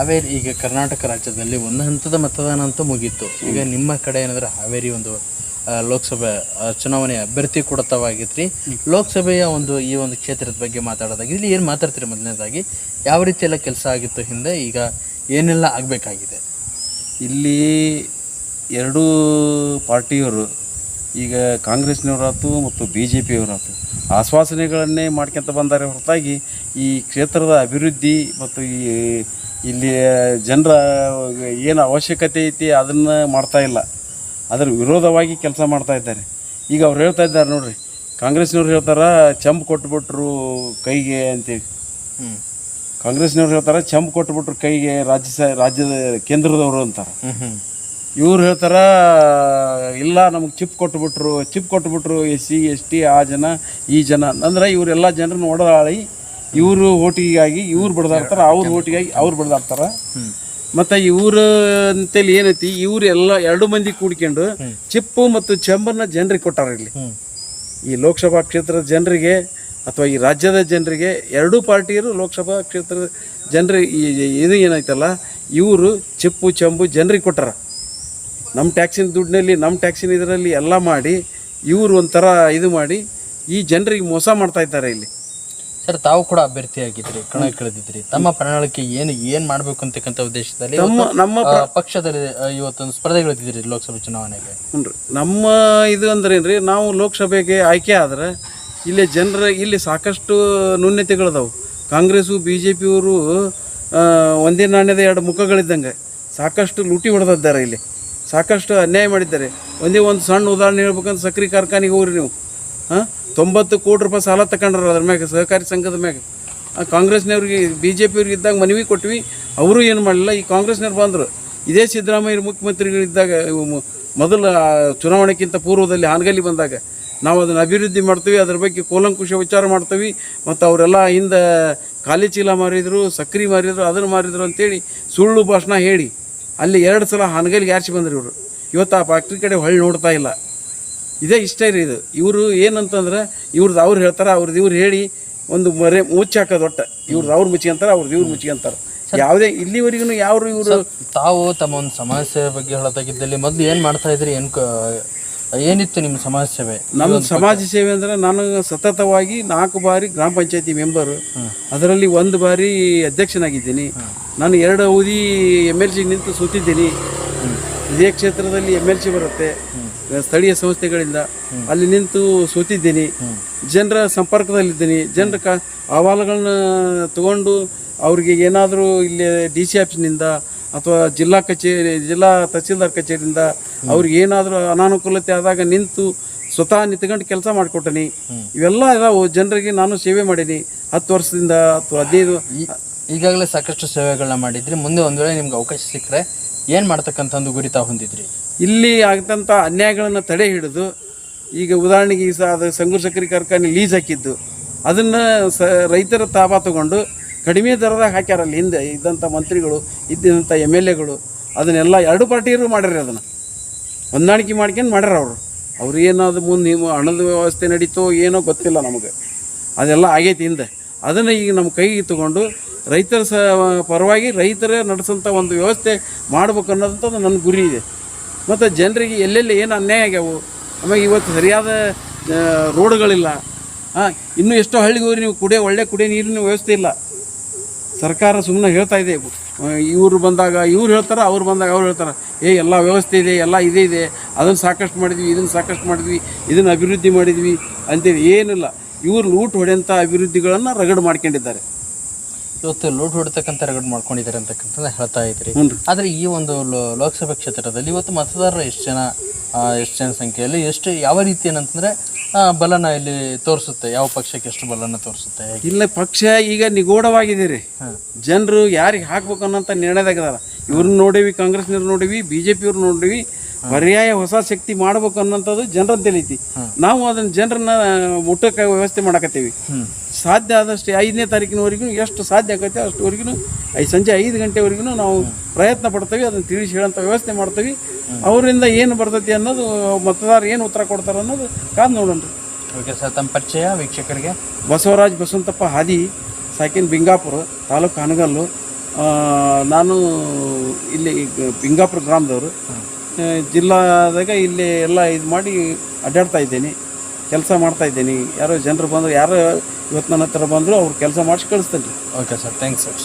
ಹಾವೇರಿ ಈಗ ಕರ್ನಾಟಕ ರಾಜ್ಯದಲ್ಲಿ ಒಂದು ಹಂತದ ಮತದಾನ ಅಂತೂ ಮುಗೀತು. ಈಗ ನಿಮ್ಮ ಕಡೆ ಏನಂದ್ರೆ ಹಾವೇರಿ ಒಂದು ಲೋಕಸಭೆ ಚುನಾವಣೆ ಅಭ್ಯರ್ಥಿ ಕೂಡ ತಾವಾಗಿತ್ರಿ ಲೋಕಸಭೆಯ ಒಂದು ಈ ಒಂದು ಕ್ಷೇತ್ರದ ಬಗ್ಗೆ ಮಾತಾಡೋದಾಗಿ ಇಲ್ಲಿ ಏನು ಮಾತಾಡ್ತೀರಿ ಮೊದಲನೇದಾಗಿ? ಯಾವ ರೀತಿ ಎಲ್ಲ ಕೆಲಸ ಆಗಿತ್ತು ಹಿಂದೆ? ಈಗ ಏನೆಲ್ಲ ಆಗಬೇಕಾಗಿದೆ? ಇಲ್ಲಿ ಎರಡೂ ಪಾರ್ಟಿಯವರು ಈಗ ಕಾಂಗ್ರೆಸ್ನವರಾಯ್ತು ಮತ್ತು ಬಿ ಜೆ ಪಿಯವರಾಯ್ತು ಆಶ್ವಾಸನೆಗಳನ್ನೇ ಮಾಡ್ಕೊಂತ ಬಂದರೆ ಹೊರತಾಗಿ ಈ ಕ್ಷೇತ್ರದ ಅಭಿವೃದ್ಧಿ ಮತ್ತು ಈ ಇಲ್ಲಿ ಜನರ ಏನು ಅವಶ್ಯಕತೆ ಐತಿ ಅದನ್ನು ಮಾಡ್ತಾ ಇಲ್ಲ. ಅದರ ವಿರೋಧವಾಗಿ ಕೆಲಸ ಮಾಡ್ತಾ ಇದ್ದಾರೆ. ಈಗ ಅವ್ರು ಹೇಳ್ತಾ ಇದ್ದಾರೆ ನೋಡ್ರಿ ಕಾಂಗ್ರೆಸ್ನವ್ರು ಹೇಳ್ತಾರೆ ಚಂಪ್ ಕೊಟ್ಬಿಟ್ರು ಕೈಗೆ ಅಂತೇಳಿ. ಹ್ಞೂ ಕಾಂಗ್ರೆಸ್ನವ್ರು ಹೇಳ್ತಾರೆ ಚಂಪ್ ಕೊಟ್ಬಿಟ್ರು ಕೈಗೆ ರಾಜ್ಯ ಸ ರಾಜ್ಯದ ಕೇಂದ್ರದವರು ಅಂತಾರೆ. ಇವ್ರು ಹೇಳ್ತಾರ ಇಲ್ಲ ನಮಗೆ ಚಿಪ್ ಕೊಟ್ಬಿಟ್ರು ಚಿಪ್ ಕೊಟ್ಬಿಟ್ರು ಎಸ್ ಸಿ ಎಸ್ ಟಿ ಆ ಜನ ಈ ಜನ. ಅಂದ್ರೆ ಇವರೆಲ್ಲ ಜನರನ್ನ ಒಡದಾಳಿ ಇವರು ಓಟಿಗಾಗಿ ಇವ್ರು ಬಡ್ದಾಡ್ತಾರ ಅವ್ರ ಓಟಿಗಾಗಿ ಅವ್ರು ಬಡ್ದಾಡ್ತಾರ ಮತ್ತು ಇವ್ರ ಅಂತೇಳಿ ಏನೈತಿ ಇವ್ರು ಎಲ್ಲ ಎರಡು ಮಂದಿ ಕೂಡ್ಕೊಂಡು ಚಿಪ್ಪು ಮತ್ತು ಚೆಂಬನ್ನ ಜನರಿಗೆ ಕೊಟ್ಟಾರ ಇಲ್ಲಿ. ಈ ಲೋಕಸಭಾ ಕ್ಷೇತ್ರದ ಜನರಿಗೆ ಅಥವಾ ಈ ರಾಜ್ಯದ ಜನರಿಗೆ ಎರಡೂ ಪಾರ್ಟಿಯರು ಲೋಕಸಭಾ ಕ್ಷೇತ್ರದ ಜನರಿಗೆ ಈ ಇದು ಏನೈತಲ್ಲ ಇವರು ಚಿಪ್ಪು ಚಂಬು ಜನರಿಗೆ ಕೊಟ್ಟಾರ. ನಮ್ಮ ಟ್ಯಾಕ್ಸಿನ ದುಡ್ಡಿನಲ್ಲಿ ನಮ್ಮ ಟ್ಯಾಕ್ಸಿನ ಇದರಲ್ಲಿ ಎಲ್ಲ ಮಾಡಿ ಇವರು ಒಂಥರ ಇದು ಮಾಡಿ ಈ ಜನರಿಗೆ ಮೋಸ ಮಾಡ್ತಾ ಇದ್ದಾರೆ ಇಲ್ಲಿ. ಸರ್ ತಾವು ಕೂಡ ಅಭ್ಯರ್ಥಿಯಾಗಿದ್ರಿ ಕಣ ಕಳೆದಿದ್ರಿ ತಮ್ಮ ಪ್ರಣಾಳಿಕೆ ಏನು ಏನ್ ಮಾಡ್ಬೇಕು ಅಂತಕ್ಕಂಥ ಉದ್ದೇಶದಲ್ಲಿ ನಮ್ಮ ನಮ್ಮ ಪಕ್ಷದಲ್ಲಿ ಇವತ್ತೊಂದು ಸ್ಪರ್ಧೆಗಳಿದ್ರಿ ಲೋಕಸಭೆ ಚುನಾವಣೆಗೆ? ಹ್ಞೂ ನಮ್ಮ ಇದು ಅಂದ್ರೆ ಏನ್ರಿ ನಾವು ಲೋಕಸಭೆಗೆ ಆಯ್ಕೆ ಆದ್ರೆ ಇಲ್ಲಿ ಜನರ ಇಲ್ಲಿ ಸಾಕಷ್ಟು ನ್ಯೂನ್ಯತೆಗಳದಾವು ಕಾಂಗ್ರೆಸ್ಸು ಬಿ ಜೆ ಪಿಯವರು ಒಂದೇ ನಾಣ್ಯದ ಎರಡು ಮುಖಗಳಿದ್ದಂಗೆ ಸಾಕಷ್ಟು ಲೂಟಿ ಹೊಡೆದಿದ್ದಾರೆ ಇಲ್ಲಿ. ಸಾಕಷ್ಟು ಅನ್ಯಾಯ ಮಾಡಿದ್ದಾರೆ. ಒಂದೇ ಒಂದು ಸಣ್ಣ ಉದಾಹರಣೆ ಹೇಳ್ಬೇಕಂದ್ರೆ ಸಕ್ಕರೆ ಕಾರ್ಖಾನೆಗೆ ಹೋಗ್ರಿ ನೀವು. ಹಾಂ? ತೊಂಬತ್ತು ಕೋಟಿ ರೂಪಾಯಿ ಸಾಲ ತಗೊಂಡ್ರ ಅದ್ರ ಮ್ಯಾಗ, ಸಹಕಾರಿ ಸಂಘದ ಮ್ಯಾಗ. ಕಾಂಗ್ರೆಸ್ನವ್ರಿಗೆ ಬಿ ಜೆ ಪಿಯವ್ರಿಗೆ ಇದ್ದಾಗ ಮನವಿ ಕೊಟ್ವಿ. ಅವರು ಏನು ಮಾಡಲಿಲ್ಲ, ಈ ಕಾಂಗ್ರೆಸ್ನವ್ರು ಬಂದರು. ಇದೇ ಸಿದ್ದರಾಮಯ್ಯ ಮುಖ್ಯಮಂತ್ರಿಗಳಿದ್ದಾಗ ಮೊದಲು ಚುನಾವಣೆಗಿಂತ ಪೂರ್ವದಲ್ಲಿ ಹಾನಗಲ್ಲಿ ಬಂದಾಗ, ನಾವು ಅದನ್ನು ಅಭಿವೃದ್ಧಿ ಮಾಡ್ತೀವಿ, ಅದ್ರ ಬಗ್ಗೆ ಕೂಲಂಕುಷ ವಿಚಾರ ಮಾಡ್ತೀವಿ, ಮತ್ತು ಅವರೆಲ್ಲ ಹಿಂದೆ ಖಾಲಿ ಚೀಲ ಮಾರಿದ್ರು, ಸಕ್ರೆ ಮಾರಿದ್ರು, ಅದನ್ನು ಮಾರಿದ್ರು ಅಂತೇಳಿ ಸುಳ್ಳು ಭಾಷಣ ಹೇಳಿ, ಅಲ್ಲಿ ಎರಡು ಸಲ ಹಾನಗಲ್ಲಿಗೆ ಯಾರ್ಸಿ ಬಂದರು ಇವರು. ಇವತ್ತು ಆ ಫ್ಯಾಕ್ಟ್ರಿ ಕಡೆ ಹೊಳ್ಳಿ ನೋಡ್ತಾ ಇಲ್ಲ. ಇದೇ ಇಷ್ಟ ರೀ ಇದು. ಇವರು ಏನಂತಂದ್ರೆ ಇವ್ರದ್ದು ಅವ್ರು ಹೇಳ್ತಾರೆ ಅವ್ರದ್ದು ಇವ್ರು ಹೇಳಿ ಒಂದು ಮರೆ ಮುಚ್ಚಿ ಹಾಕೋದು ಒಟ್ಟು. ಇವ್ರದ್ದು ಅವ್ರು ಮುಚ್ಕೊಂತಾರೆ ಅವ್ರದ್ದು ಇವ್ರು ಮುಚ್ಕೊಂತಾರೆ ಯಾವುದೇ ಇಲ್ಲಿವರೆಗೂ ಯಾರು ಇವರು ತಾವು ತಮ್ಮ ಒಂದು ಸಮಸ್ಯೆ ಬಗ್ಗೆ ಹೇಳೋದಾಗಿದ್ದಲ್ಲಿ ಮೊದಲು ಏನು ಮಾಡ್ತಾ ಇದ್ರಿ? ಏನು ಏನಿತ್ತು ನಿಮ್ಮ ಸಮಾಜ ಸೇವೆ ನಮ್ಮ ಸಮಾಜ ಸೇವೆ ಅಂದರೆ ನಾನು ಸತತವಾಗಿ ನಾಲ್ಕು ಬಾರಿ ಗ್ರಾಮ ಪಂಚಾಯತಿ ಮೆಂಬರು. ಅದರಲ್ಲಿ ಒಂದು ಬಾರಿ ಅಧ್ಯಕ್ಷನಾಗಿದ್ದೀನಿ. ನಾನು ಎರಡು ಅವಧಿ ಎಂ ಎಲ್ ಸಿ ನಿಂತು ಸೋತಿದ್ದೀನಿ. ಇದೇ ಕ್ಷೇತ್ರದಲ್ಲಿ ಎಂ ಎಲ್ ಸಿ ಬರುತ್ತೆ. ಸ್ಥಳೀಯ ಸಂಸ್ಥೆಗಳಿಂದ. ಅಲ್ಲಿ ನಿಂತು ಸೋತಿದ್ದೀನಿ. ಜನರ ಸಂಪರ್ಕದಲ್ಲಿದ್ದೀನಿ. ಜನರ ಕ ಅಹವಾಲುಗಳನ್ನ ತಗೊಂಡು ಅವ್ರಿಗೆ ಏನಾದರೂ ಇಲ್ಲಿ ಡಿ ಸಿ ಆಫೀಸ್ನಿಂದ ಅಥವಾ ಜಿಲ್ಲಾ ಕಚೇರಿ ಜಿಲ್ಲಾ ತಹಸೀಲ್ದಾರ್ ಕಚೇರಿಯಿಂದ ಅವ್ರಿಗೆ ಏನಾದರೂ ಅನಾನುಕೂಲತೆ ಆದಾಗ ನಿಂತು ಸ್ವತಃ ನಿಂತ್ಕೊಂಡು ಕೆಲಸ ಮಾಡಿಕೊಟ್ಟನಿ. ಇವೆಲ್ಲ ಇದಾವೆ. ಜನರಿಗೆ ನಾನು ಸೇವೆ ಮಾಡೀನಿ. ಹತ್ತು ವರ್ಷದಿಂದ ಅಥವಾ ಹದಿನೈದು ಈಗಾಗಲೇ ಸಾಕಷ್ಟು ಸೇವೆಗಳನ್ನ ಮಾಡಿದ್ರಿ. ಮುಂದೆ ಒಂದು ವೇಳೆ ನಿಮ್ಗೆ ಅವಕಾಶ ಸಿಕ್ಕರೆ ಏನು ಮಾಡ್ತಕ್ಕಂಥ ಒಂದು ಗುರಿ ಹೊಂದಿದ್ರಿ? ಇಲ್ಲಿ ಆಗ್ತಂಥ ಅನ್ಯಾಯಗಳನ್ನು ತಡೆ ಹಿಡಿದು, ಈಗ ಉದಾಹರಣೆಗೆ ಈ ಸಹ ಅದು ಸಂಗೂರ್ ಸಕ್ಕರೆ ಕಾರ್ಖಾನೆ ಲೀಸ್ ಹಾಕಿದ್ದು. ಅದನ್ನು ಸ ರೈತರ ತಾಬಾ ತಗೊಂಡು ಕಡಿಮೆ ದರದಾಗ ಹಾಕ್ಯಾರ ಅಲ್ಲಿ ಹಿಂದೆ ಇದ್ದಂಥ ಮಂತ್ರಿಗಳು ಇದ್ದಂಥ ಎಂ ಎಲ್ ಎಗಳು. ಅದನ್ನೆಲ್ಲ ಎರಡು ಪಾರ್ಟಿಯರು ಮಾಡ್ಯಾರ ಅದನ್ನು. ಹೊಂದಾಣಿಕೆ ಮಾಡ್ಕೊಂಡು ಮಾಡ್ಯಾರ ಅವರು. ಅವ್ರು ಏನಾದ್ರು ಮುಂದೆ ನೀವು ಹಣದ ವ್ಯವಸ್ಥೆ ನಡೀತೋ ಏನೋ ಗೊತ್ತಿಲ್ಲ ನಮಗೆ. ಅದೆಲ್ಲ ಆಗೈತಿ ಹಿಂದೆ. ಅದನ್ನು ಈಗ ನಮ್ಮ ಕೈಗೆ ತಗೊಂಡು ರೈತರ ಸ, ಪರವಾಗಿ ರೈತರೇ ನಡೆಸೋಂಥ ಒಂದು ವ್ಯವಸ್ಥೆ ಮಾಡ್ಬೇಕು ಅನ್ನೋದಂಥದ್ದು ನನ್ನ ಗುರಿ ಇದೆ. ಮತ್ತು ಜನರಿಗೆ ಎಲ್ಲೆಲ್ಲಿ ಏನು ಅನ್ಯಾಯ ಆಗ್ಯಾವು ಆಮೇಲೆ ಇವತ್ತು ಸರಿಯಾದ ರೋಡ್ಗಳಿಲ್ಲ. ಹಾಂ ಇನ್ನೂ ಎಷ್ಟೋ ಹಳ್ಳಿಗೆ ಹೋಗಿ ನೀವು ಕುಡಿಯೋ, ಒಳ್ಳೆ ಕುಡಿಯೋ ನೀರಿನ ವ್ಯವಸ್ಥೆ ಇಲ್ಲ. ಸರ್ಕಾರ ಸುಮ್ಮನೆ ಹೇಳ್ತಾ ಇದೆ. ಇವರು ಬಂದಾಗ ಇವ್ರು ಹೇಳ್ತಾರೆ, ಅವ್ರು ಬಂದಾಗ ಅವ್ರು ಹೇಳ್ತಾರೆ. ಏ, ಎಲ್ಲ ವ್ಯವಸ್ಥೆ ಇದೆ, ಎಲ್ಲ ಇದೇ ಇದೆ. ಅದನ್ನು ಸಾಕಷ್ಟು ಮಾಡಿದ್ವಿ, ಇದನ್ನು ಸಾಕಷ್ಟು ಮಾಡಿದ್ವಿ, ಇದನ್ನು ಅಭಿವೃದ್ಧಿ ಮಾಡಿದ್ವಿ ಅಂತೇಳಿ ಏನಿಲ್ಲ. ಇವ್ರು ಲೂಟ್ ಹೊಡೆಯಂಥ ಅಭಿವೃದ್ಧಿಗಳನ್ನು ರಗಡು ಮಾಡ್ಕೊಂಡಿದ್ದಾರೆ. ಇವತ್ತು ಲೂಟ್ ಹೊಡ್ತಕ್ಕಂಥ ರಗಡ್ ಮಾಡ್ಕೊಂಡಿದ್ದಾರೆ ಅಂತಕ್ಕಂಥದ್ದು ಹೇಳ್ತಾ ಇದ್ರಿ. ಆದರೆ ಈ ಒಂದು ಲೋಕಸಭಾ ಕ್ಷೇತ್ರದಲ್ಲಿ ಇವತ್ತು ಮತದಾರರು ಎಷ್ಟು ಜನ ಆ, ಎಷ್ಟು ಜನ ಸಂಖ್ಯೆಯಲ್ಲಿ ಎಷ್ಟು ಯಾವ ರೀತಿ ಏನಂತಂದ್ರೆ ಬಲನ ಇಲ್ಲಿ ತೋರಿಸುತ್ತೆ ಯಾವ ಪಕ್ಷಕ್ಕೆ ಎಷ್ಟು ಬಲನ ತೋರಿಸುತ್ತೆ ಇಲ್ಲ ಪಕ್ಷ ಈಗ ನಿಗೂಢವಾಗಿದೆ ರೀ ಜನರು ಯಾರಿಗೆ ಹಾಕ್ಬೇಕು ಅನ್ನೋಂಥ ತೆಗೆದಾರ ಇವ್ರನ್ನ ನೋಡೀವಿ ಕಾಂಗ್ರೆಸ್ನವ್ರು ನೋಡೀವಿ ಬಿ ಜೆ ಪಿಯವ್ರು ನೋಡೀವಿ ಪರ್ಯಾಯ ಹೊಸ ಶಕ್ತಿ ಮಾಡ್ಬೇಕು ಅನ್ನೋಂಥದ್ದು ಜನರ ತಿಳಿತಿ ನಾವು ಅದನ್ನ ಜನರನ್ನ ಮುಟ್ಟಕ್ಕೆ ವ್ಯವಸ್ಥೆ ಮಾಡಕತ್ತೀವಿ. ಸಾಧ್ಯ ಆದಷ್ಟು ಐದನೇ ತಾರೀಕಿನವರೆಗೂ ಎಷ್ಟು ಸಾಧ್ಯ ಆಗುತ್ತೆ ಅಷ್ಟುವರೆಗೂ ಐದು ಸಂಜೆ ಐದು ಗಂಟೆವರೆಗೂ ನಾವು ಪ್ರಯತ್ನ ಪಡ್ತೀವಿ ಅದನ್ನು ತಿಳಿಸಿ ಹೇಳೋಂಥ ವ್ಯವಸ್ಥೆ ಮಾಡ್ತೀವಿ. ಅವರಿಂದ ಏನು ಬರ್ತೈತಿ ಅನ್ನೋದು ಮತದಾರ ಏನು ಉತ್ತರ ಕೊಡ್ತಾರೆ ಅನ್ನೋದು ಕಾದು ನೋಡೋಣ. ಓಕೆ ಸರ್ ತಮ್ಮ ಪರಿಚಯ ವೀಕ್ಷಕರಿಗೆ? ಬಸವರಾಜ್ ಬಸವಂತಪ್ಪ ಹಾದಿ ಸಾಕಿನ್ ಬಿಂಗಾಪುರ ತಾಲೂಕು ಹನಗಲ್ಲು ನಾನು ಇಲ್ಲಿ ಬಿಂಗಾಪುರ ಗ್ರಾಮದವರು. ಜಿಲ್ಲಾದಾಗ ಇಲ್ಲಿ ಎಲ್ಲ ಇದು ಮಾಡಿ ಅಡ್ಡಾಡ್ತಾ ಇದ್ದೀನಿ ಕೆಲಸ ಮಾಡ್ತಾ ಇದ್ದೀನಿ. ಯಾರೋ ಜನರು ಬಂದರು ಯಾರೋ ಇವತ್ತು ನನ್ನ ಹತ್ರ ಬಂದರು ಅವ್ರು ಕೆಲಸ ಮಾಡಿಸಿ ಕಳಿಸ್ತೀನಿ ಓಕೆ ಸರ್ ಥ್ಯಾಂಕ್ಸ್ ಸರ್